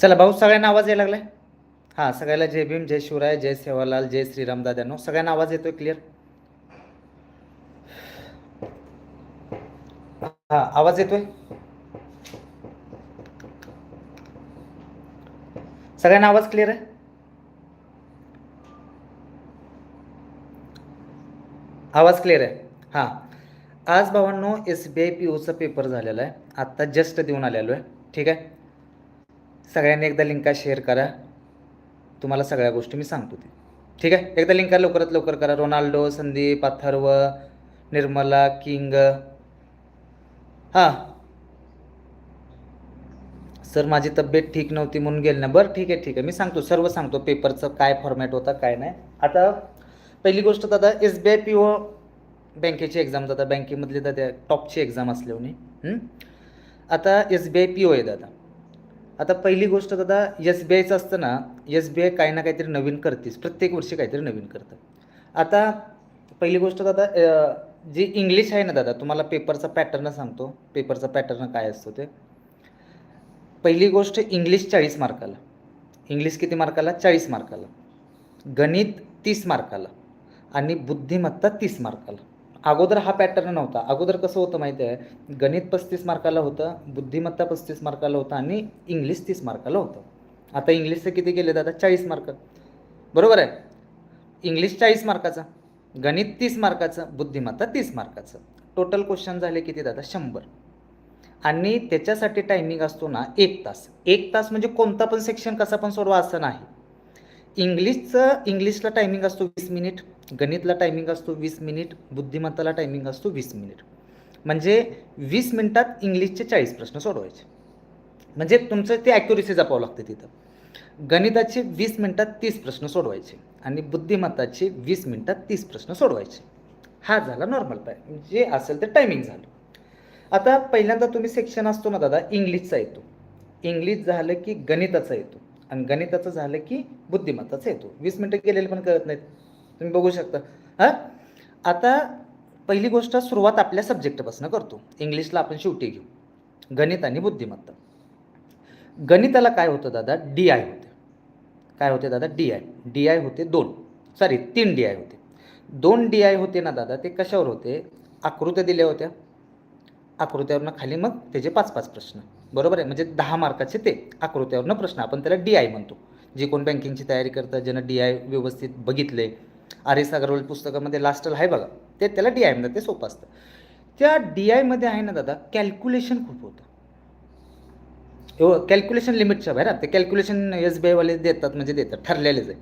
चला भाऊ सगळ्यांना आवाज यायला लागलाय? हां सगळ्याला जय भीम जय शिवराय जय सेवालाल जय श्रीराम दादांनो सगळ्यांना आवाज येतोय क्लिअर हा आवाज येतोय? सगळ्यांना आवाज क्लिअर आहे? आवाज क्लिअर आहे? हां. आज भावांनो एस बी आय पी ओचा पेपर झालेला आहे. आत्ता जस्ट देऊन आलेलो आहे. ठीक आहे? सगळ्यांनी एकदा लिंका शेअर करा. तुम्हाला सगळ्या गोष्टी मी सांगतो ते. ठीक आहे? एकदा लिंका लवकरात लवकर करा. Ronaldo Sandeep Atharva Nirmala King. हां. सर माझी तब्येत ठीक नव्हती म्हणून गेली ना. बरं ठीक आहे ठीक आहे. मी सांगतो सर्व सांगतो पेपरचं काय फॉर्मॅट होता काय नाही. आता पहिली गोष्ट दादा S B I P O बँकेची एक्झाम दादा बँकेमधली दादा टॉपची एक्झाम असल्याने आता S B I P O आहे दादा आता पहिली गोष्ट दादा एस बी आयचं असतं ना एस बी आय काही ना काहीतरी नवीन करतेच प्रत्येक वर्षी काहीतरी नवीन करतं आता पहिली गोष्ट दादा जी इंग्लिश आहे ना दादा तुम्हाला पेपरचा पॅटर्न सांगतो. पेपरचा पॅटर्न काय असतो ते. पहिली गोष्ट इंग्लिश चाळीस मार्काला. इंग्लिश किती मार्काला? चाळीस मार्काला. गणित तीस मार्काला. आणि बुद्धिमत्ता तीस मार्काला. अगोदर हा पॅटर्न नव्हता. अगोदर कसं होतं माहिती आहे? गणित पस्तीस मार्काला होतं बुद्धिमत्ता पस्तीस मार्काला होतं आणि इंग्लिश तीस मार्काला होतं. आता इंग्लिशचं किती गेले दादा चाळीस मार्क. बरोबर आहे? इंग्लिश चाळीस मार्काचा गणित तीस मार्काचं बुद्धिमत्ता तीस मार्काचं. टोटल क्वेश्चन झाले किती? दादा शंभर. आणि त्याच्यासाठी टायमिंग असतो ना एक तास. एक तास म्हणजे कोणता पण सेक्शन कसा पण सोडवा असं नाही. इंग्लिशचं इंग्लिशला टायमिंग असतो वीस मिनिट गणितला टायमिंग असतो वीस मिनिट बुद्धिमत्ताला टायमिंग असतो वीस मिनिट म्हणजे वीस मिनिटात इंग्लिशचे चाळीस प्रश्न सोडवायचे. म्हणजे तुमचं ते ॲक्युरेसी जपावं लागते तिथं. गणिताचे वीस मिनिटात तीस प्रश्न सोडवायचे आणि बुद्धिमत्ताचे वीस मिनिटात तीस प्रश्न सोडवायचे. हा झाला नॉर्मल टाईम जे असेल ते टायमिंग झालं. आता पहिल्यांदा तुम्ही सेक्शन असतो ना दादा इंग्लिशचा येतो. इंग्लिश झालं की गणिताचा येतो. आणि गणिताचं झालं की बुद्धिमत्ताचा येतो. वीस मिनटं गेलेले पण कळत नाहीत. तुम्ही बघू शकता. हां? आता पहिली गोष्ट सुरुवात आपल्या सब्जेक्टपासून करतो. इंग्लिशला आपण शेवटी घेऊ. गणित आणि बुद्धिमत्ता. गणिताला काय होतं दादा? डी आय होते. काय होते दादा? डी आय डी आय होते दोन. सॉरी तीन डी आय होते. दोन डी आय होते ना दादा ते कशावर होते? आकृत्या दिल्या होत्या. आकृत्यावरनं खाली मग त्याचे पाच पाच प्रश्न. बरोबर आहे? म्हणजे दहा मार्काचे ते आकृत्यावरनं प्रश्न. आपण त्याला डी आय म्हणतो. जे कोण बँकिंगची तयारी करतं ज्यानं डी आय व्यवस्थित बघितले आर एस अगरवाल पुस्तकामध्ये लास्टला आहे बघा. ते त्याला डी आय म्हणतात ते सोपं असतं. त्या डी आयमध्ये आहे ना दादा कॅल्क्युलेशन खूप होतं. हो कॅल्क्युलेशन लिमिटच्या बाहेर ते कॅल्क्युलेशन एस बी आयवाले देतात म्हणजे देतात ठरलेलेच आहे.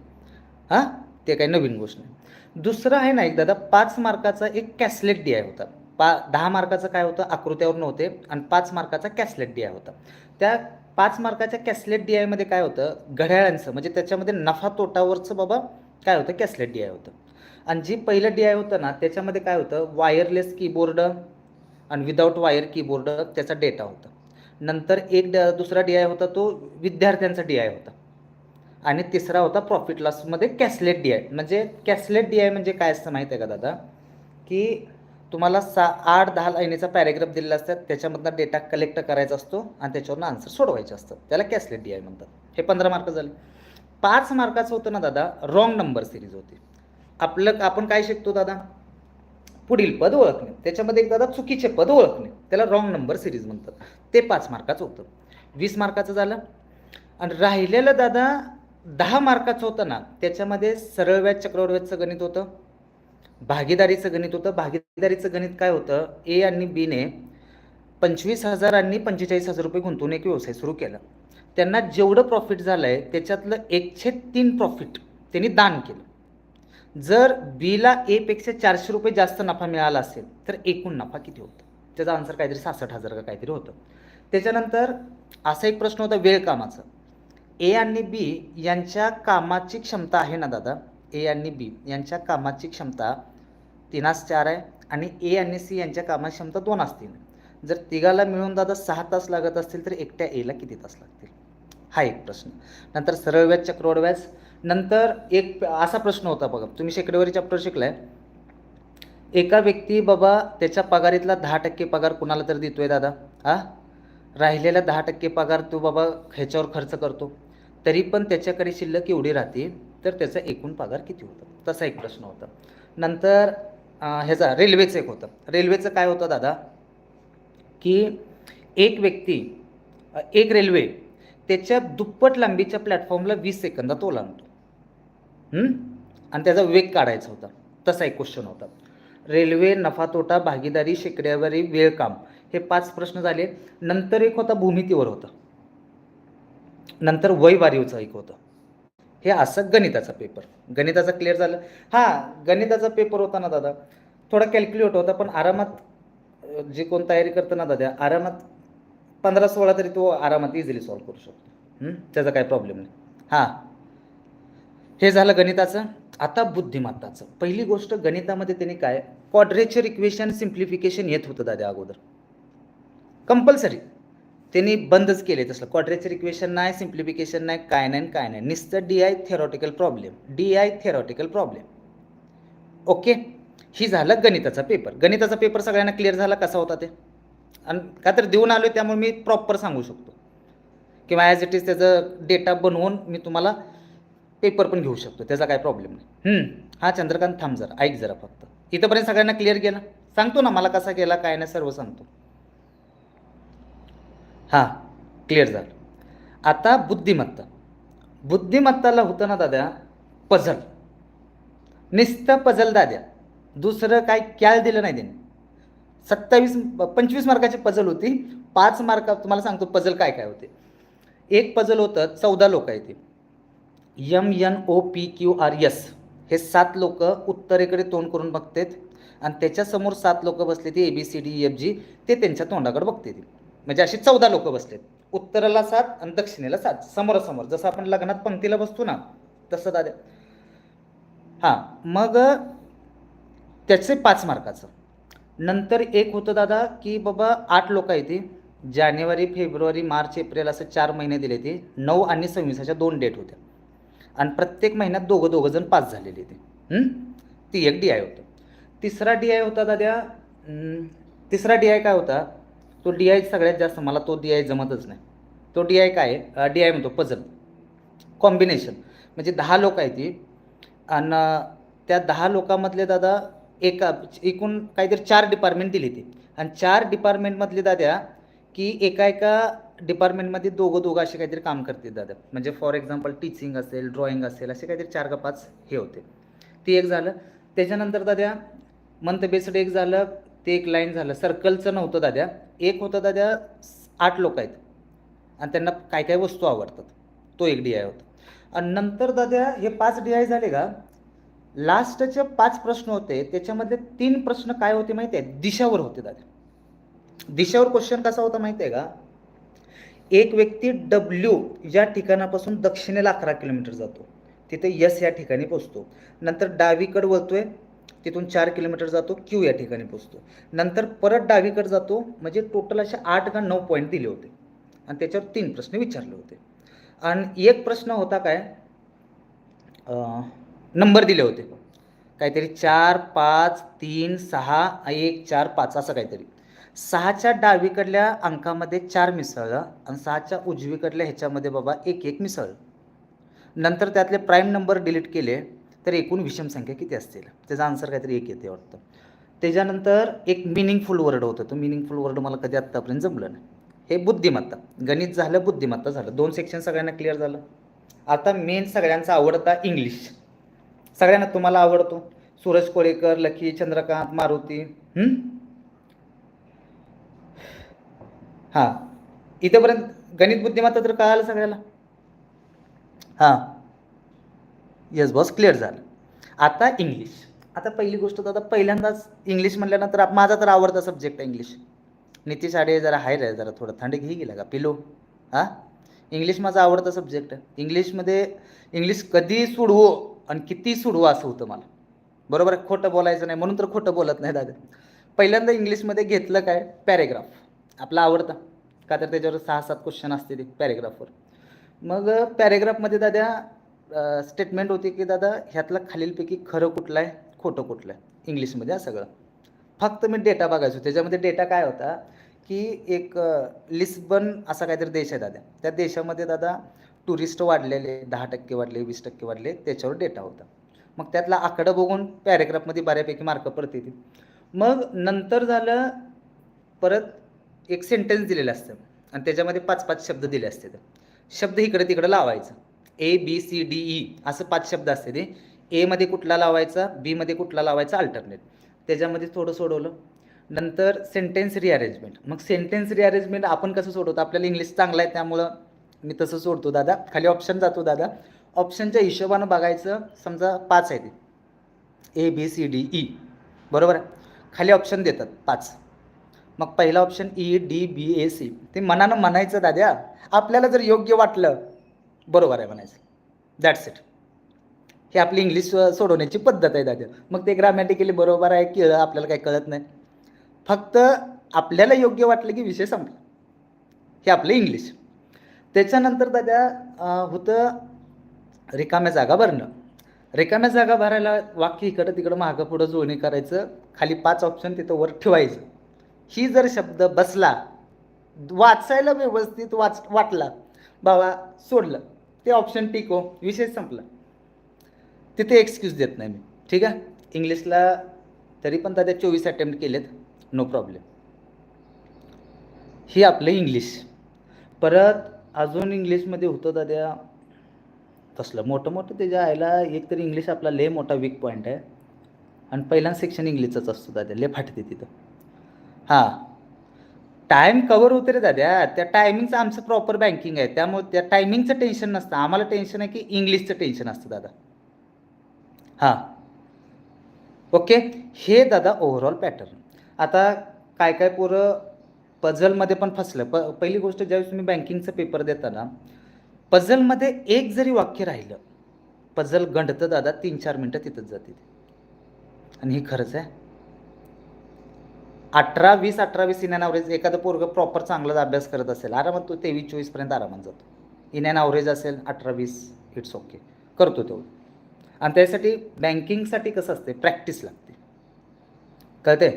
हां? ते काही नवीन गोष्ट नाही. दुसरं आहे ना एक दादा पाच मार्काचा एक कॅसलेट डी आय होता. पा दहा मार्काचं काय होतं? आकृत्यावर नव्हते आणि पाच मार्काचा कॅसलेट डी आय होता. त्या पाच मार्काच्या कॅसलेट डी आयमध्ये काय होतं? घड्याळांचं म्हणजे त्याच्यामध्ये नफा तोटावरचं बाबा काय होतं? कॅसलेट डी आय होतं. आणि जी पहिलं डी आय होतं ना त्याच्यामध्ये काय होतं? वायरलेस कीबोर्ड आणि विदाऊट वायर कीबोर्ड त्याचा डेटा होता. नंतर एक ड दुसरा डी आय होता तो विद्यार्थ्यांचा डी आय होता. आणि तिसरा होता प्रॉफिट लॉसमध्ये कॅसलेट डी आय म्हणजे कॅसलेट डी आय म्हणजे काय असतं माहिती आहे का दादा? की तुम्हाला सा आठ दहा लाईनीचा पॅरेग्राफ दिलेला असतात त्याच्यामधला डेटा कलेक्ट करायचा असतो आणि त्याच्यावरनं आन्सर सोडवायचे असतं त्याला कॅसलेट डी आय म्हणतात. हे पंधरा मार्क झाले. पाच मार्काचं होतं ना दादा रॉंग नंबर सिरीज होती. आपलं आपण काय शिकतो दादा? पुढील पद ओळखणे. त्याच्यामध्ये एक दादा चुकीचे पद ओळखणे. त्याला रॉंग नंबर सिरीज म्हणतात. ते पाच मार्काचं होतं. वीस मार्काचं झालं. आणि राहिलेलं दादा दहा मार्काचं होतं ना त्याच्यामध्ये सरळ व्याज चक्रवाढ व्याजचं गणित होतं. भागीदारीचं गणित होतं. भागीदारीचं गणित काय होतं? ए आणि बीने पंचवीस हजार आणि पंचेचाळीस हजार रुपये गुंतवून एक व्यवसाय सुरू केला. त्यांना जेवढं प्रॉफिट झालं आहे त्याच्यातलं एकशे तीन प्रॉफिट त्यांनी दान केलं. जर बीला एपेक्षा चारशे रुपये जास्त नफा मिळाला असेल तर एकूण नफा किती होता? त्याचा आन्सर काहीतरी सहासष्ट हजार का काहीतरी होतं. त्याच्यानंतर असा एक प्रश्न होता वेळ कामाचा. ए आणि बी यांच्या कामाची क्षमता आहे ना दादा? ए आणि बी यांच्या कामाची क्षमता तीनास चार आहे आणि ए आणि सी यांच्या कामाची क्षमता दोन असतील जर तिघाला मिळून दादा सहा तास लागत असतील तर एकट्या एला किती तास लागतील? हा एक प्रश्न. नंतर सरळ व्याज चक्रवाढ व्याज. नंतर एक असा प्रश्न होता बघा. तुम्ही शेकडेवारी चॅप्टर शिकलाय. एका व्यक्ती बाबा त्याच्या पगारीतला दहा टक्के पगार कुणाला तर देतोय दादा? हा राहिलेला दहा टक्के पगार तो बाबा ह्याच्यावर खर्च करतो. तरी पण त्याच्याकडे शिल्लक एवढी राहते तर त्याचा एकूण पगार किती होता? तसा एक प्रश्न होता. नंतर ह्याचा रेल्वेचं एक होतं. रेल्वेचं काय होतं दादा? की एक व्यक्ती एक रेल्वे त्याच्या दुप्पट लांबीच्या प्लॅटफॉर्मला वीस सेकंदात ओलांडतो आणि त्याचा वेग काढायचा होता. तसा एक क्वेश्चन होता. रेल्वे नफा तोटा भागीदारी शेकड्यावरी वेळ काम हे पाच प्रश्न झाले. नंतर एक होता भूमितीवर होता. नंतर वय वारीवचा एक होता. हे असं गणिताचा पेपर गणिताचा क्लिअर झालं. हां गणिताचा पेपर होता ना दादा. थोडा कॅल्क्युलेट होता पण आरामात जे कोण तयारी करतं ना दादा आरामात पंधरा सोळा तरी तो आरामात इझिली सॉल्व करू शकतो. त्याचा काही प्रॉब्लेम नाही. हां. हे झालं गणिताचं. आता बुद्धिमत्ताचं. पहिली गोष्ट गणितामध्ये त्यांनी काय? क्वाड्रेचर इक्वेशन सिम्प्लिफिकेशन येत होतं दादा अगोदर. कंपल्सरी त्यांनी बंदच केले तसलं. क्वाड्रेचर इक्वेशन नाही सिम्प्लिफिकेशन नाही काय नाही काय नाही. नुसतं D I theoretical problem D I theoretical problem okay ही झालं गणिताचा पेपर गणिताचा पेपर सगळ्यांना क्लिअर झाला? कसा होता ते? आणि का तर देऊन आलो त्यामुळे मी प्रॉपर सांगू शकतो. किंवा ॲज इट इज त्याचं डेटा बनवून मी तुम्हाला पेपर पण घेऊ शकतो. त्याचा काय प्रॉब्लेम नाही. हा चंद्रकांत थांब जरा. ऐक जरा फक्त. इथंपर्यंत सगळ्यांना क्लिअर केला? सांगतो ना मला कसा केला काय नाही सर्व सांगतो. हां क्लिअर झालं. आता बुद्धिमत्ता. बुद्धिमत्ताला होतं ना दादा पझल नुसतं पझल दाद्या. दुसरं काय क्याल दिलं नाही त्याने. सत्तावीस पंचवीस मार्काची पजल होती. पाच मार्क तुम्हाला सांगतो पजल काय काय होते. एक पजल होतं चौदा लोक आहे ते. M N O P Q R S हे सात लोक उत्तरेकडे तोंड करून बघतात. आणि त्याच्यासमोर सात लोक बसले ते A B C D F G ते त्यांच्या तोंडाकडे बघते ते. म्हणजे अशी चौदा लोक बसलेत. उत्तरेला सात आणि दक्षिणेला सात. समोरासमोर. जसं आपण लग्नात पंक्तीला बसतो ना तसं दादा. हां मग त्याचे पाच मार्काचं. नंतर एक होतं दादा की बाबा आठ लोक आहेत ती जानेवारी फेब्रुवारी मार्च एप्रिल असं चार महिने दिले ते. नऊ आणि सव्वीसाच्या दोन डेट होत्या. आणि प्रत्येक महिन्यात दोघं दोघं जण पास झालेले ते. ती एक डी आय होतं. तिसरा डी आय होता दाद्या तिसरा डी आय काय होता? तो डी आय सगळ्यात जास्त मला तो डी आय जमतच नाही. तो डी आय काय? डी आय म्हणतो पझल कॉम्बिनेशन म्हणजे दहा लोक आहे ती आणि त्या दहा लोकांमधले दादा एका एकूण काहीतरी चार डिपार्टमेंट दिली ती. आणि चार डिपार्टमेंटमधले दाद्या की एका एका डिपार्टमेंटमध्ये दोघं दोघं असे काहीतरी काम करते दादा म्हणजे फॉर एक्झाम्पल टीचिंग असेल ड्रॉइंग असेल असे काहीतरी चार का पाच हे होते. ती एक झालं. त्याच्यानंतर दाद्या मंथ बेस्ड एक झालं ते एक लाईन झालं. सर्कलचं नव्हतं दाद्या. एक होतं दाद्या आठ लोक आहेत. आणि त्यांना काय काय वस्तू आवडतात. तो एक डी आय होता. आणि नंतर दाद्या हे पाच डी आय झाले का लास्टचे पाच प्रश्न होते त्याच्यामध्ये तीन प्रश्न काय होते माहिती आहे दिशावर होते दादा. दिशावर क्वेश्चन कसा होता माहिती आहे का? एक व्यक्ती डब्ल्यू या ठिकाणापासून दक्षिणेला अकरा किलोमीटर जातो. तिथे यस या ठिकाणी पोचतो. नंतर डावीकडे वळतोय तिथून चार किलोमीटर जातो क्यू या ठिकाणी पोचतो. नंतर परत डावीकडे जातो म्हणजे टोटल असे आठ का नऊ पॉईंट दिले होते. आणि त्याच्यावर तीन प्रश्न विचारले होते. आणि एक प्रश्न होता काय? नंबर दिले होते. काहीतरी चार पाच तीन सहा एक चार पाच असं काहीतरी. सहाच्या डावीकडल्या अंकामध्ये चार मिसळलं आणि सहाच्या उजवीकडल्या ह्याच्यामध्ये बाबा एक एक मिसळलं. नंतर त्यातले प्राईम नंबर डिलीट केले तर एकूण विषम संख्या किती असतील? त्याचा आन्सर काहीतरी एक येते वाटतं. त्याच्यानंतर एक मिनिंगफुल वर्ड होतं. तो मिनिंगफुल वर्ड मला कधी आत्तापर्यंत जमलं नाही. हे बुद्धिमत्ता. गणित झालं बुद्धिमत्ता झालं. दोन सेक्शन सगळ्यांना क्लिअर झालं. आता मेन सगळ्यांचा आवडता इंग्लिश सगळ्यांना तुम्हाला आवडतो. सूरज कोळेकर लकी चंद्रकांत मारुती. हां. इथंपर्यंत गणित बुद्धिमत्ता तर कळालं सगळ्याला. हां. येस बॉस क्लिअर झालं. आता इंग्लिश आता पहिली गोष्ट तर आता पहिल्यांदाच इंग्लिश म्हटल्यानंतर माझा तर आवडता सब्जेक्ट आहे इंग्लिश नितीश आडे जरा हाय रे जरा थोडं थंड घे गेला का? पिलो. हां? इंग्लिश माझा आवडता सब्जेक्ट आहे. इंग्लिशमध्ये इंग्लिश कधी सोडवो आणि किती सुडू असं होतं मला. बरोबर आहे? खोटं बोलायचं नाही म्हणून तर खोटं बोलत नाही दादा. पहिल्यांदा इंग्लिशमध्ये घेतलं काय? पॅरेग्राफ. आपला आवडता. का तर त्याच्यावर सहा सात क्वेश्चन असते ते पॅरेग्राफवर. मग पॅरेग्राफमध्ये दादा स्टेटमेंट होती की दादा ह्यातलं खालीलपैकी खरं कुठलं आहे? खोटं कुठलं आहे? इंग्लिशमध्ये हा सगळं. फक्त मी डेटा बघायचो. त्याच्यामध्ये डेटा काय होता? की एक लिस्बन असा काहीतरी देश आहे दादा. त्या देशामध्ये दादा टुरिस्ट वाढलेले दहा टक्के वाढले वीस टक्के वाढले त्याच्यावर डेटा होता. मग त्यातला आकडा बघून पॅरेग्राफमध्ये बऱ्यापैकी मार्क पडते ती. मग नंतर झालं परत एक सेंटेन्स दिलेलं असतं. आणि त्याच्यामध्ये पाच पाच शब्द दिले असते शब्द इकडे तिकडे लावायचं. A B C D E असं पाच शब्द असते ते. एमध्ये कुठला लावायचा बीमध्ये कुठला लावायचा अल्टरनेट त्याच्यामध्ये थोडं सोडवलं. नंतर सेंटेन्स रिअरेंजमेंट मग सेंटेन्स रिअरेंजमेंट आपण कसं सोडवतो? आपल्याला इंग्लिश चांगलं आहे त्यामुळं मी तसं सोडतो दादा. खाली ऑप्शन जातो दादा. ऑप्शनच्या हिशोबानं बघायचं समजा पाच आहे ते A B C D E बरोबर आहे? खाली ऑप्शन देतात पाच. मग पहिला option E D B A C ते मनानं म्हणायचं दाद्या आपल्याला जर योग्य वाटलं बरोबर आहे म्हणायचं. दॅट्स इट हे आपली इंग्लिश सोडवण्याची पद्धत आहे दादा. मग ते ग्रामॅटिकली बरोबर आहे की आपल्याला काही कळत नाही. फक्त आपल्याला योग्य वाटलं की विषय संपला. हे आपलं इंग्लिश त्याच्यानंतर दादा होतं रिकाम्या जागा भरणं. रिकाम्या जागा भरायला वाक्य इकडं तिकडं मागं पुढं जुळणी करायचं खाली पाच ऑप्शन तिथं वर ठेवायचं. ही जर शब्द बसला वाचायला व्यवस्थित वाच वाटला बाबा सोडलं ते ऑप्शन टिको विषय संपला. तिथे एक्सक्यूज देत नाही मी. ठीक आहे? इंग्लिशला तरी पण दादा चोवीस अटेम्प्ट केलेत नो प्रॉब्लेम ही आपलं इंग्लिश परत अजून इंग्लिशमध्ये होतं दादा तसलं. मोठं मोठं त्याच्या आयला एक तरी इंग्लिश आपला लय मोठा वीक पॉईंट आहे. आणि पहिल्यांदा सेक्शन इंग्लिशचाच असतो दाद्या लय फाटते तिथं. हां. टाईम कवर होते रे दाद्या. त्या टायमिंगचं आमचं प्रॉपर बँकिंग आहे. त्यामुळे त्या टायमिंगचं टेन्शन नसतं. आम्हाला टेन्शन आहे की इंग्लिशचं टेन्शन असतं दादा. हां. ओके हे दादा ओव्हरऑल पॅटर्न आता काय काय पोरं पझलमध्ये पण फसलं. प पहिली गोष्ट ज्यावेळेस तुम्ही बँकिंगचं पेपर देताना पझलमध्ये एक जरी वाक्य राहिलं पझल गंडतं दादा तीन चार मिनटं तिथंच जाते ते. आणि हे खरंच आहे. अठरा वीस अठरा वीस इन अँड ॲव्हरेज एखादं पोरगं प्रॉपर चांगलाच अभ्यास करत असेल आरामात तो तेवीस चोवीसपर्यंत आरामात जातो. इन अँड ॲव्हरेज असेल अठरा वीस इट्स ओके करतो तो. आणि त्यासाठी बँकिंगसाठी कसं असते प्रॅक्टिस लागते. कळते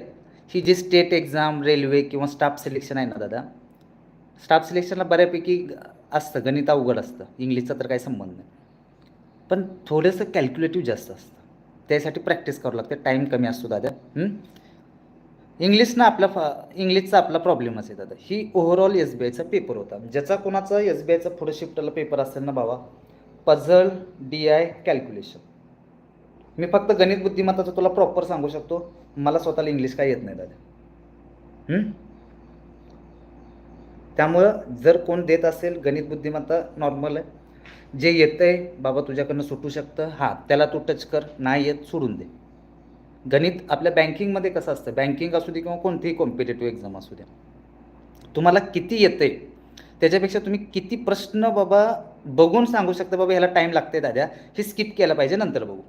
ही जी स्टेट एक्झाम रेल्वे किंवा स्टाफ सिलेक्शन आहे ना दादा स्टाफ सिलेक्शनला बऱ्यापैकी असतं गणित अवघड असतं इंग्लिशचा तर काही संबंध नाही. पण थोडंसं कॅल्क्युलेटिव्ह जास्त असतं. त्यासाठी प्रॅक्टिस करावं लागते टाईम कमी असतो दादा. इंग्लिशनं आपला फा इंग्लिशचा आपला प्रॉब्लेमच आहे दादा. ही ओव्हरऑल एस बी आयचा पेपर होता. ज्याचा कोणाचा एस बी आयचा पुढे शिफ्टला पेपर असेल ना बाबा पझल डी आय कॅल्क्युलेशन मी फक्त गणित बुद्धिमत्ताचं तुला प्रॉपर सांगू शकतो. मला स्वतःला इंग्लिश काय येत नाही दादा? त्यामुळं जर कोण देत असेल गणित बुद्धिमत्ता नॉर्मल आहे. जे येतंय बाबा तुझ्याकडनं सुटू शकतं. हां त्याला तू टच कर. नाही येत सोडून दे. गणित आपल्या बँकिंगमध्ये कसं असतं? बँकिंग असू दे किंवा कोणतीही कॉम्पिटेटिव्ह एक्झाम असू द्या. तुम्हाला किती येतंय? त्याच्यापेक्षा तुम्ही किती प्रश्न बाबा बघून सांगू शकता बाबा ह्याला टाईम लागते दाद्या हे स्किप केलं पाहिजे नंतर बघू.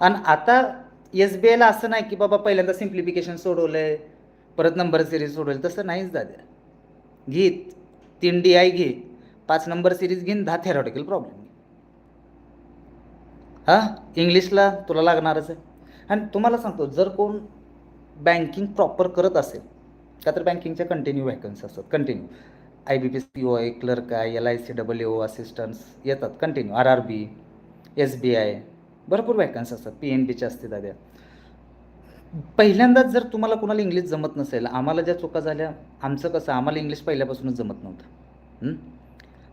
आणि आता एस बी आयला असं नाही की बाबा पहिल्यांदा सिम्प्लिफिकेशन सोडवलं आहे परत नंबर सिरीज सोडवलं तसं नाहीच दाद्या घेत तीन डी आय घे पाच नंबर सिरीज घेईन दहा थेरॉटिकल प्रॉब्लेम हां? इंग्लिशला तुला लागणारच आहे. आणि तुम्हाला सांगतो जर कोण बँकिंग प्रॉपर करत असेल का तर बँकिंगच्या कंटिन्यू व्हॅकन्सी असतात continue I B P C O आहे क्लर्क आहे L I C double O assistants येतात continue R R B S B I भरपूर व्हॅकन्स असतात. पी एन बीच्या असते दाद्या पहिल्यांदाच जर तुम्हाला कुणाला इंग्लिश जमत नसेल आम्हाला ज्या चुका झाल्या आमचं कसं आम्हाला इंग्लिश पहिल्यापासूनच जमत नव्हतं.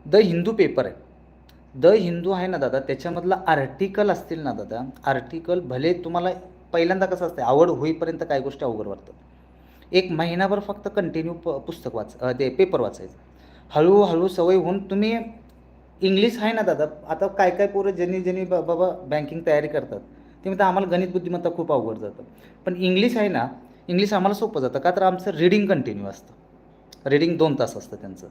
द हिंदू पेपर आहे. द हिंदू आहे ना दादा त्याच्यामधलं आर्टिकल असतील ना दादा आर्टिकल भले तुम्हाला पहिल्यांदा कसं असतं आवड होईपर्यंत काही गोष्टी अवघड वाटतात. एक महिनाभर फक्त कंटिन्यू प पुस्तक वाच ते पेपर वाचायचं. हळूहळू सवय होऊन तुम्ही इंग्लिश आहे ना दादा. आता काय काय पोरं ज्यांनी ज्यांनी बाबा बँकिंग तयारी करतात ते म्हणतात आम्हाला गणित बुद्धिमत्ता खूप अवघड जातं. पण इंग्लिश आहे ना इंग्लिश आम्हाला सोपं जातं. का तर आमचं रिडिंग कंटिन्यू असतं. रिडिंग दोन तास असतं त्यांचं.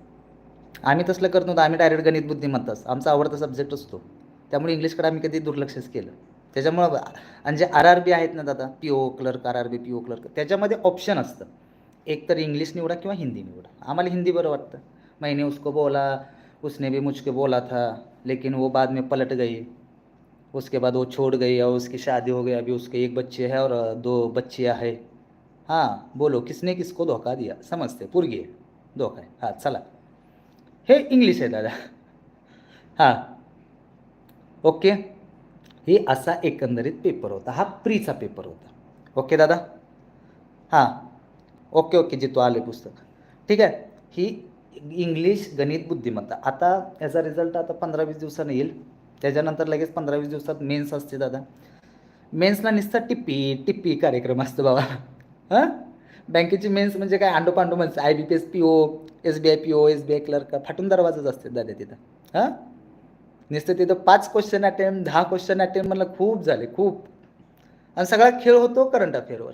आम्ही तसलं करत नव्हतं. आम्ही डायरेक्ट गणित बुद्धिमत्ताच. आमचा आवडता सब्जेक्ट असतो. त्यामुळे इंग्लिशकडे आम्ही कधी दुर्लक्षच केलं. त्याच्यामुळं आणि जे आर आर बी आहेत ना दादा P O clerk R R B P O clerk त्याच्यामध्ये ऑप्शन असतं. एक तर इंग्लिश निवडा किंवा हिंदी निवडा. आम्हाला हिंदी बरं वाटतं. महिने उसको बोला उसने भी मुझको बोला था, लेकिन वो बाद में पलट गई। उसके बाद वो छोड़ गई और उसकी शादी हो गई। अभी उसके एक बच्चे है और दो बच्चियाँ है। हाँ बोलो, किसने किसको धोखा दिया? समझते, पोरगी धोका आहे हाँ। चला हे इंग्लिश है, दादा। हाँ। ओके। ही असा एकंदरीत पेपर होता। हा, प्रीचा पेपर होता। ओके, दादा। हाँ। ओके ओके, जितो आले पुस्तक। ठीक आहे ही इंग्लिश गणित बुद्धिमत्ता. आता याचा रिझल्ट आता पंधरा वीस दिवसानं येईल. त्याच्यानंतर लगेच पंधरा वीस दिवसात मेन्स असते दादा. मेन्सला नुसतं टिप्पी टिप्पी कार्यक्रम असतो बाबा. हां? बँकेची मेन्स म्हणजे काय? आंडो पांडो म्हणजे I B P S P O S B I P O S B I clerk फाटून दरवाजाच असते दादा तिथं. हां? नुसतं तिथं पाच क्वेश्चन अटेम्प्ट दहा क्वेश्चन अटेम्प्ट मला खूप झाले खूप. आणि सगळा खेळ होतो करंट अफेअरवर.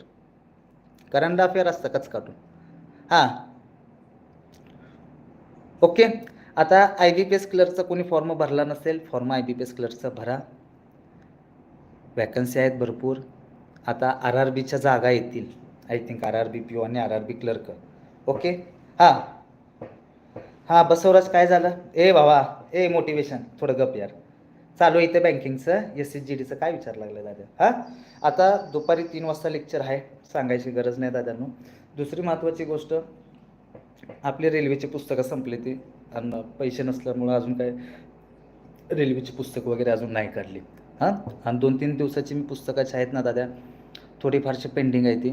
करंट अफेअर असतं कच काटून हां? ओके. आता आय बी पी एस क्लर्कचा कोणी फॉर्म भरला नसेल form I B P S क्लर्कचा भरा. वॅकन्सी आहेत भरपूर. आता आर आर बीच्या जागा येतील. I think R R B P O आणि R R B clerk okay. हां. हां बसवराज काय झालं? ए भावा ए मोटिवेशन थोडं गप यार. चालू आहे इथे बँकिंगचं एस सी जी डीचं काय विचार लागलं दादा? हां? आता दुपारी तीन वाजता लेक्चर आहे. सांगायची गरज नाही दादांनो. दुसरी महत्त्वाची गोष्ट आपले रेल्वेची पुस्तकं संपली ती. आणि पैसे नसल्यामुळं अजून काय रेल्वेची पुस्तकं वगैरे अजून नाही काढली. हां? आणि दोन तीन दिवसाची मी पुस्तकाची आहेत ना दादा. थोडीफारशी पेंडिंग आहे ती.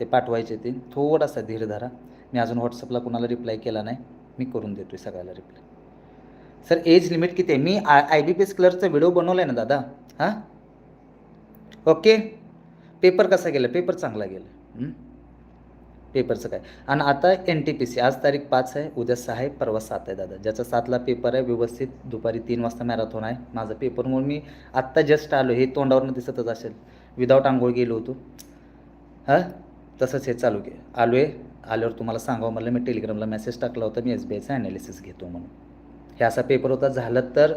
ते पाठवायचे ते. थोडासा धीर धरा. मी अजून व्हॉट्सअपला कुणाला रिप्लाय केला नाही. मी करून देतो आहे सगळ्याला रिप्लाय सर एज लिमिट किती आहे? मी I I B P S क्लर्कचा video बनवला आहे ना दादा. हां? ओके? पेपर कसा गेला? पेपर चांगला गेला. पेपरचं काय? आणि आता एन टी पी सी आज तारीख पाच आहे उद्या सहा आहे परवा सात आहे दादा. ज्याचा सातला पेपर आहे व्यवस्थित दुपारी तीन वाजता मॅरेथॉन आहे माझं पेपरमुळे मी आत्ता जस्ट आलो हे तोंडावरनं दिसतच असेल. विदाऊट आंघोळ गेलो होतो. हां? तसंच हे चालू के आलो आहे आल्यावर तुम्हाला सांगावं म्हणलं मी टेलिग्रामला मेसेज टाकला होता मी एस बी आयचा ॲनालिसिस घेतो म्हणून. हे असा पेपर होता. झालं तर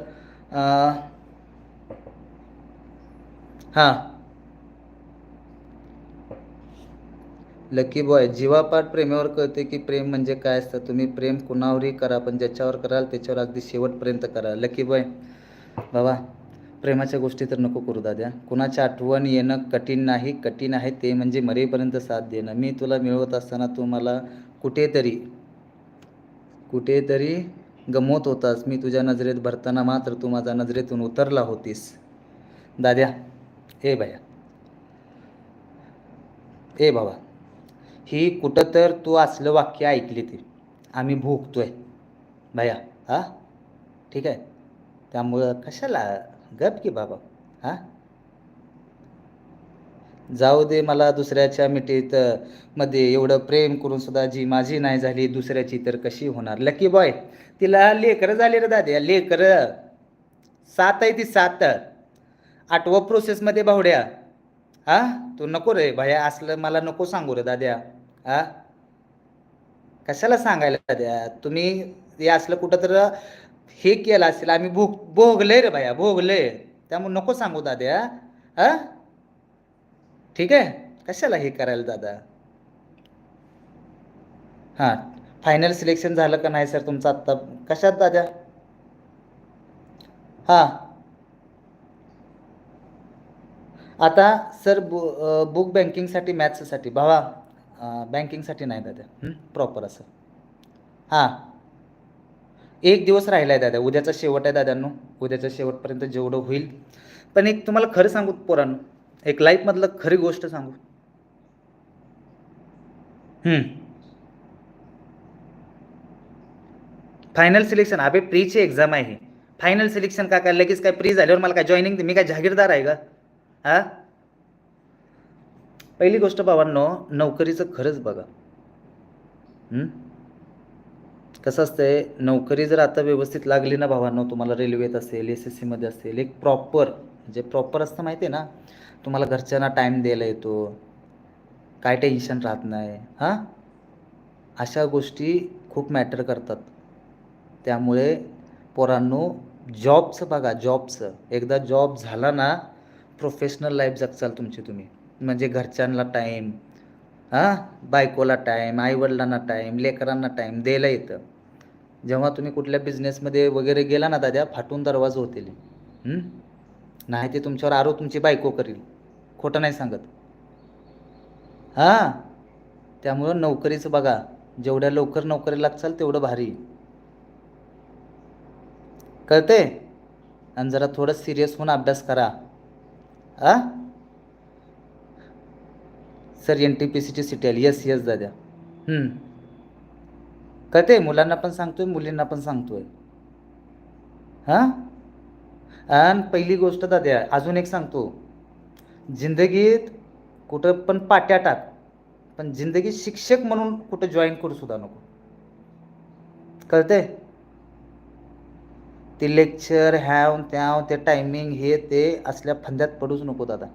हां. लकी बॉय जीवापाठ प्रेमावर कळते की प्रेम म्हणजे काय असतं? तुम्ही प्रेम कुणावरही करा पण ज्याच्यावर कराल त्याच्यावर अगदी शेवटपर्यंत करा. लकी बॉय बाबा प्रेमाच्या गोष्टी तर नको करू दाद्या. कुणाच्या आठवण येणं कठीण नाही कठीण आहे ते म्हणजे मरेपर्यंत साथ देणं. मी तुला मिळवत असताना तू मला कुठेतरी कुठेतरी गमवत होतास. मी तुझ्या नजरेत भरताना मात्र तू माझ्या नजरेतून उतरला होतीस. दाद्या ए भया ए बाबा ही कुठं तर तू असलं वाक्य ऐकली ती. आम्ही भोगतोय. भया हा? ठीक आहे. त्यामुळं कशाला? गप की बाबा हा? जाऊ दे मला दुसऱ्याच्या मिठीत मध्ये एवढं प्रेम करून सुद्धा जी माझी नाही झाली दुसऱ्याची तर कशी होणार? लकी बॉय तिला लेकरं झाली रे दाद्या लेकरं. सात आहे ती सात. आठवं प्रोसेसमध्ये बावड्या हा? तू नको रे भया असलं मला नको सांगू रे दाद्या. हा? कशाला सांगायला दाद्या तुम्ही हे असलं कुठं तर हे केलं असेल आम्ही भोग भोगले रे भया भोगले त्यामुळे नको सांगू दाद्या हा? ठीक आहे? कशाला हे करायला दादा? हां फायनल सिलेक्शन झालं का नाही सर तुमचं आत्ता? कशात दाद्या हां. आता सर बु बुक बँकिंगसाठी मॅथ्ससाठी भावा. बँकिंगसाठी नाही दादा. प्रॉपर असं. हां. एक दिवस राहिला आहे दादा. उद्याचा शेवट आहे दादांनो. उद्याच्या शेवटपर्यंत जेवढं होईल. पण एक तुम्हाला खरं सांगू पोरांनो. एक लाईफमधलं खरी गोष्ट सांगू. फायनल सिलेक्शन अबे प्रीची एक्झाम आहे फायनल सिलेक्शन का काय? लगेच काय प्री झाल्यावर मला काय जॉईनिंग मी काय जागीरदार आहे का? हां? पहिली गोष्ट भावांनो नोकरीचं खरंच बघा. कसं असतंय नोकरी जर आता व्यवस्थित लागली ना भावांनो तुम्हाला रेल्वेत असेल एस एस सीमध्ये असेल एक प्रॉपर म्हणजे प्रॉपर असतं माहिती आहे ना? तुम्हाला घरच्यांना टाईम द्यायला येतो. काय टेन्शन राहत नाही. हां? अशा गोष्टी खूप मॅटर करतात. त्यामुळे पोरांनो जॉबचं बघा जॉबचं एकदा जॉब झाला ना प्रोफेशनल लाईफ जगचाल तुमची तुम्ही. म्हणजे घरच्यांना टाईम हां? बायकोला टाईम आईवडिलांना टाईम लेकरांना टाईम द्यायला येतं. जेव्हा तुम्ही कुठल्या बिझनेसमध्ये वगैरे गेला ना दाद्या फाटून दरवाजा होतील. नाही ते तुमच्यावर आरो तुमची बायको करील. खोटं नाही सांगत. हां? त्यामुळं नोकरीचं बघा जेवढ्या लवकर नोकरी लागचाल तेवढं भारी. कळते आणि जरा थोडं सिरियस होऊन अभ्यास करा. आ सर एन टी पी सीची सिटी आली. येस येस दाद्या हम्म. कळते मुलांना पण सांगतोय मुलींना पण सांगतोय. हां? आणि पहिली गोष्ट दाद्या अजून एक सांगतो. जिंदगीत कुठं पण पाट्या टाक पण जिंदगीत शिक्षक म्हणून कुठं जॉईन करू सुद्धा नको. कळते ते लेक्चर ह्याव त्याव ते टायमिंग हे ते असल्या फंद्यात पडूच नको दादा.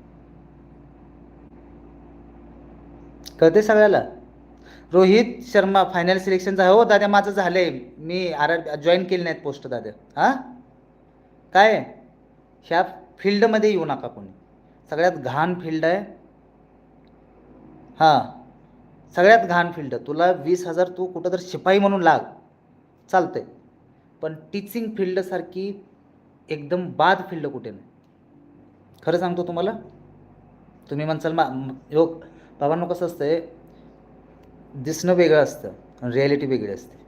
कळते सगळ्याला? रोहित शर्मा फायनल सिलेक्शनचा हो दादा माझं झालंय. मी आर जॉईन केले नाहीत पोस्ट दादा हां? काय? ह्या फील्डमध्ये येऊ नका कोणी. सगळ्यात घाण फील्ड आहे. हां. सगळ्यात घाण फील्ड तुला वीस हजार तू कुठं तर शिपाई म्हणून लाग. चालतंय. पण टीचिंग फील्डसारखी एकदम बाद फील्ड कुठे नाही? खरं सांगतो तुम्हाला? तुम्ही म्हणसाल मा योग यो बाबांनो कसं असतंय दिसणं वेगळं असतं आणि रिॲलिटी वेगळी असते.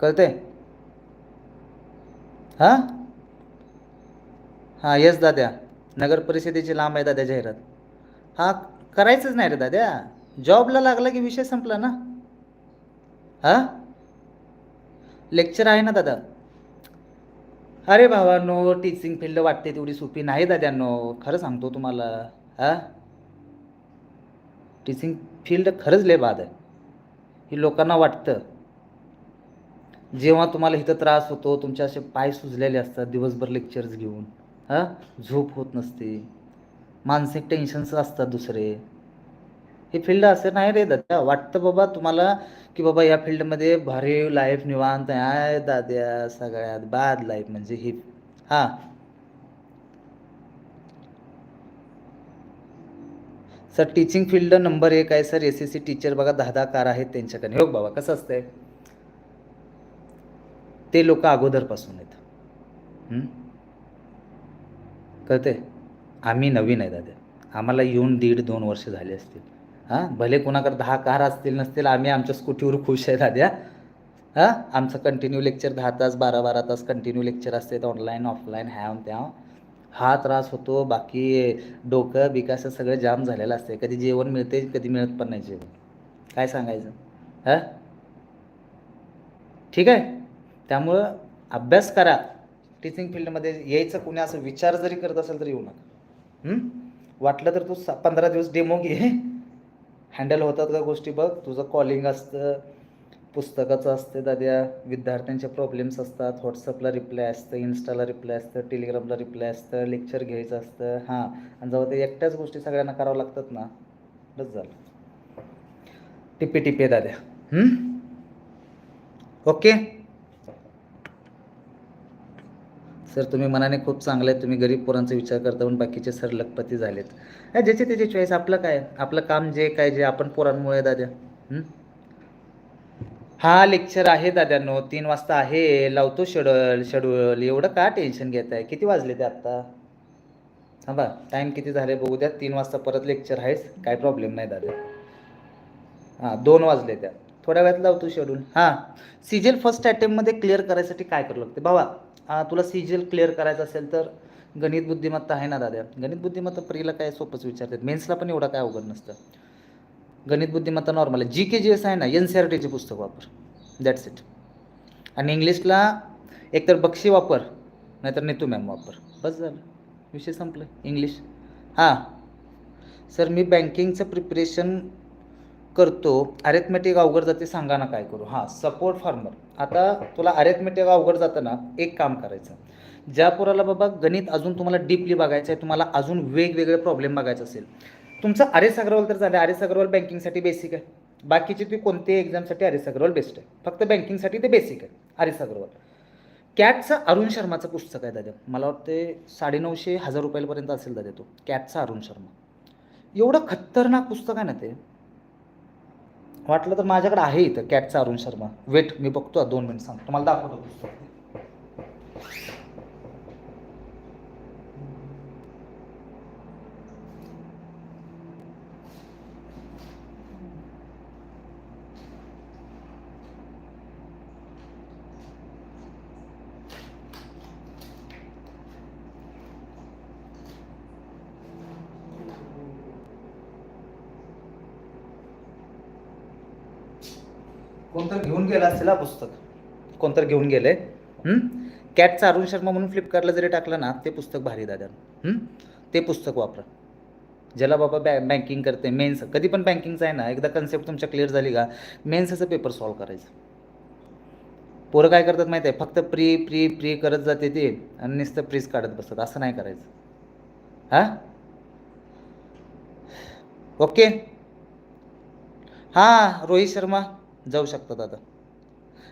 कळतंय? हां? हां येस दाद्या. नगर परिषदेची लांब आहे दाद्या जाहिरात. हां करायचंच नाही रे दाद्या. जॉबला लागला की विषय संपला ना? हां? लेक्चर आहे ना दादा. अरे भावानो टीचिंग फील्ड वाटते तेवढी सोपी नाही दाद्यानो. खरं सांगतो तुम्हाला. हां? टीचिंग फील्ड खरंच लय बाद आहे. ही लोकांना वाटतं. जेव्हा तुम्हाला इथं त्रास होतो तुमचे असे पाय सुजलेले असतात दिवसभर लेक्चर्स घेऊन. हां? झोप होत नसते. मानसिक टेन्शन्स असतात दुसरे. हे फील्ड असं नाही रे दादा. वाटतं बाबा तुम्हाला की बाबा या फील्डमध्ये भारी लाईफ निवांत आहे. दाद्या सगळ्यात बाद लाईफ म्हणजे ही. हां? सर टीचिंग फील्ड नंबर एक आहे sir. S S C teacher बघा दहा दहा कार आहेत त्यांच्याकडे. हो बाबा कसं असतंय? ते लोक अगोदरपासून आहेत. कळते आम्ही नवीन आहे दादा. आम्हाला येऊन दीड दोन वर्ष झाले असतील. हां? भले कोणाकडे दहा कार असतील नसतील आम्ही आमच्या स्कूटीवर खुश आहे दाद्या हां? आमचं कंटिन्यू लेक्चर दहा तास बारा बारा तास कंटिन्यू लेक्चर असते ऑनलाईन ऑफलाईन ह्या त्या हा त्रास होतो बाकी डोकं बिकासं असं सगळं जाम झालेलं असते कधी जेवण मिळते कधी मिळत पण नाही जेवण. काय सांगायचं? हां? ठीक आहे? त्यामुळं अभ्यास करा. टीचिंग फील्डमध्ये यायचं कोणी असं विचार जरी करत असेल तर येऊ नका. वाटलं तर तू पंधरा दिवस डेमो घे. हँडल होतात का गोष्टी बघ. तुझं कॉलिंग असतं. पुस्तकाचं असते दाद्या विद्यार्थ्यांचे प्रॉब्लेम्स असतात. व्हॉट्सअपला रिप्लाय असतं इन्स्टाला रिप्लाय असतं टेलिग्रामला रिप्लाय असतं लेक्चर घ्यायचं असतं. हां आणि जेव्हा ते एकट्याच गोष्टी सगळ्यांना करावं लागतात ना. बस झालं. टिपे टिपे दाद्या. ओके? सर तुम्ही मनाने खूप चांगले आहेत. तुम्ही गरीब पोरांचा विचार करता पण बाकीचे सर लखपती झालेत. ज्याचे त्याचे चॉईस आपलं काय? आपलं काम जे काय जे आपण पोरांमुळे दाद्या. हा लेक्चर आहे दाद्यानो तीन वाजता आहे. लावतो शेड्यूल शेड्यूल. एवढं का टेन्शन घेत आहे किती वाजले ते आत्ता? थांबा टाईम किती झाले बघू द्या. तीन वाजता परत लेक्चर आहेच. काय प्रॉब्लेम नाही दादा. हां दोन वाजले त्या. थोड्या वेळात लावतो शेड्यूल. हां सीजेल फर्स्ट अटेम्प्टमध्ये क्लिअर करायसाठी काय करावं लागते? बाबा हां तुला सीजेल क्लिअर करायचं असेल तर गणित बुद्धिमत्ता आहे ना दादा गणित बुद्धिमत्ता प्रीला काय सोपंच विचारतात. मेन्सला पण एवढं काय अवघड नसतं. गणित बुद्धिमत्ता नॉर्मल आहे. जी के जी एस आहे ना एन सी आर टीचे पुस्तक वापर. दॅट्स इट आणि इंग्लिशला एकतर बक्षी वापर नाहीतर नेतू मॅम वापर. बस झालं. विषय संपलं. इंग्लिश हां. सर मी बँकिंगचं प्रिपरेशन करतो. अरेथमॅटिक अवघड जाते सांगा ना काय करू? हां सपोर्ट फार्मर आता तुला अरेथमॅटिक अवघड जातं ना एक काम करायचं. ज्या पोराला बाबा गणित अजून तुम्हाला डीपली बघायचं आहे तुम्हाला अजून वेगवेगळे प्रॉब्लेम बघायचे असेल तुमचं आर एस अग्रवाल तर झालं. आर एस अग्रवाल बँकिंगसाठी बेसिक आहे. बाकीचे ते कोणत्याही एक्झामसाठी आर एस अग्रवाल बेस्ट आहे. फक्त बँकिंगसाठी ते बेसिक आहे. R S Agarwal. कॅटचं अरुण शर्माचं पुस्तक आहे दादा. मला वाटते साडेनऊशे हजार रुपयापर्यंत असेल दादा तो. कॅटचा अरुण शर्मा. एवढं खतरनाक पुस्तक आहे ना ते. वाटलं तर माझ्याकडे आहे इथं कॅटचा अरुण शर्मा. वेट मी बघतो. दोन मिनिट सांग तुम्हाला दाखवतो पुस्तक. कोणतर घेऊन गेला असेल हा पुस्तक. कोणतर घेऊन गेले? कॅटचा अरुण शर्मा म्हणून फ्लिपकार्टला जरी टाकलं ना ते पुस्तक भारी दादा. ते पुस्तक वापरा. ज्याला बाबा बॅ बँकिंग करते मेन्स कधी पण बँकिंगचं आहे ना एकदा कन्सेप्ट तुमच्या क्लिअर झाली का मेन्सचं पेपर सॉल्व करायचं. पोरं काय करतात माहिती आहे? फक्त प्री प्री प्री करत जाते ते आणि नुसतं प्रीज काढत बसतात. असं नाही करायचं. हां? ओके. हां रोहित शर्मा. जाऊ शकतात आता.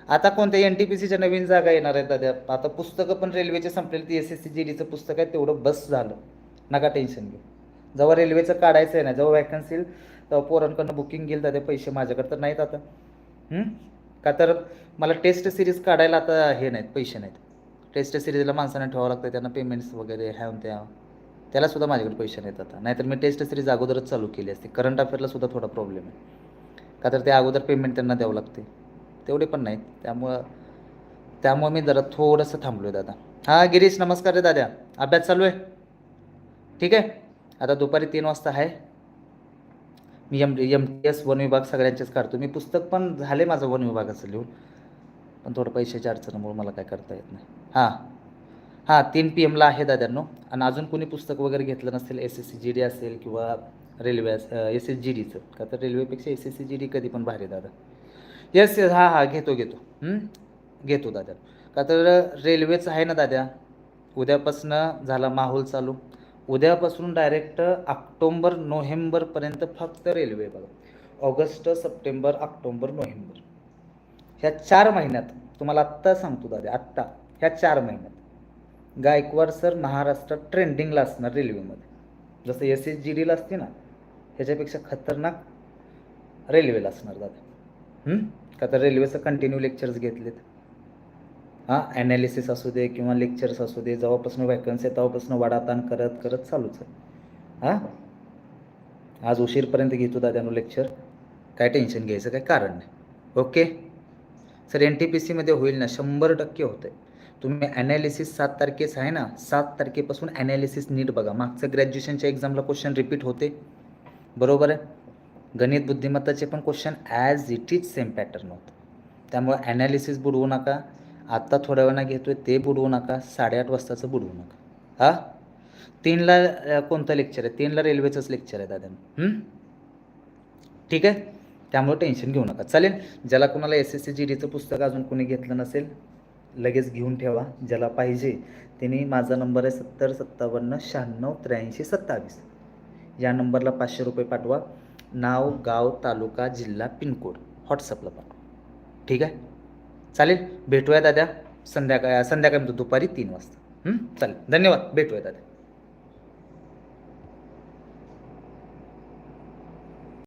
आता कोणत्या एन टी पी सीच्या नवीन जागा येणार आहेत दादा आता पुस्तकं पण रेल्वेचे संपलेली ती एस एस सी जी डीचं पुस्तक आहे तेवढं बस झालं. नका टेन्शन घेऊ. जेव्हा रेल्वेचं काढायचं आहे ना जेव्हा वॅकन्सी येईल तेव्हा पोरांकडनं बुकिंग घेईल दादा पैसे माझ्याकडे तर नाहीत आता. का तर मला टेस्ट सिरीज काढायला आता हे नाहीत पैसे नाहीत. टेस्ट सिरीजला माणसाने ठेवावं लागतं त्यांना पेमेंट्स वगैरे ह्यान त्या. त्यालासुद्धा माझ्याकडे पैसे नाहीत आता. नाहीतर मी टेस्ट सिरीज अगोदरच चालू केली असते. करंट अफेअरला सुद्धा थोडा प्रॉब्लेम आहे. का तर ते अगोदर पेमेंट त्यांना द्यावं लागते. तेवढे पण नाहीत. त्यामुळं त्यामुळं मी जरा थोडंसं थांबलो आहे दादा. हां गिरीश नमस्कार रे दादा. अभ्यास चालू आहे? ठीक आहे? आता दुपारी तीन वाजता आहे. मी M M T S one विभाग सगळ्यांचेच काढतो. मी पुस्तक पण झाले माझं वन विभागाचं लिहून. पण थोडं पैशाच्या अडचणीमुळे मला काय करता येत नाही. हां. हां तीन पी एमला आहे दाद्यांनो. आणि अजून कोणी पुस्तक वगैरे घेतलं नसेल S S C G D असेल किंवा रेल्वे एस एस जी डीचं का तर रेल्वेपेक्षा S S C G D कधी पण भारी दादा. येस येस हां हां घेतो घेतो. घेतो दादा. का तर रेल्वेचं आहे ना दादा उद्यापासनं झाला माहोल चालू. उद्यापासून डायरेक्ट ऑक्टोंबर नोव्हेंबरपर्यंत फक्त रेल्वे बघा. August September October November. ह्या चार महिन्यात तुम्हाला आत्ता सांगतो दादा आत्ता. ह्या चार महिन्यात. गायकवाड सर महाराष्ट्रात ट्रेंडिंगला असणार रेल्वेमध्ये जसं एस एस जी डीला असते ना ह्याच्यापेक्षा खतरनाक रेल्वेला असणार दादा. का तर रेल्वेचं कंटिन्यू लेक्चर्स घेतलेत. हां ॲनालिसिस असू दे किंवा लेक्चर्स असू दे जेव्हापासून वॅकन्सी आहे तेव्हापासून वाडाताण करत करत चालूच आहे. हां? आज उशीरपर्यंत घेतो दादानो लेक्चर काय टेन्शन घ्यायचं काय कारण नाही. Okay sir N T P सीमध्ये होईल ना शंभर टक्के होतं आहे तुम्ही ॲनालिसिस सात तारखेच आहे ना? सात तारखेपासून ॲनालिसिस नीट बघा. मागचं ग्रॅज्युएशनच्या एक्झामला क्वेश्चन रिपीट होते. बरोबर आहे? गणित बुद्धिमत्ताचे पण question as it is same pattern होतं. त्यामुळे ॲनालिसिस बुडवू नका. आत्ता थोड्या वेळानं आहे ते बुडवू नका. साडेआठ वाजताचं बुडवू नका. हां? तीनला कोणतं लेक्चर आहे? तीनला रेल्वेचंच लेक्चर आहे दादा. ठीक आहे? त्यामुळे टेन्शन घेऊ नका. चालेल? ज्याला कोणाला एस एस सी जी डीचं पुस्तक अजून कोणी घेतलं नसेल लगेच घेऊन ठेवा ज्याला पाहिजे त्याने माझा नंबर आहे सत्तर सत्तावन्न शहाण्णव त्र्याऐंशी सत्तावीस. या नंबरला पाचशे रुपये पाठवा. नाव गाव तालुका जिल्हा पिनकोड. व्हॉट्सअपला पाठवा. ठीक आहे? चालेल? भेटूया दादा संध्याकाळ संध्याकाळी म्हणतो दुपारी तीन वाजता. चालेल. धन्यवाद. भेटूया दादा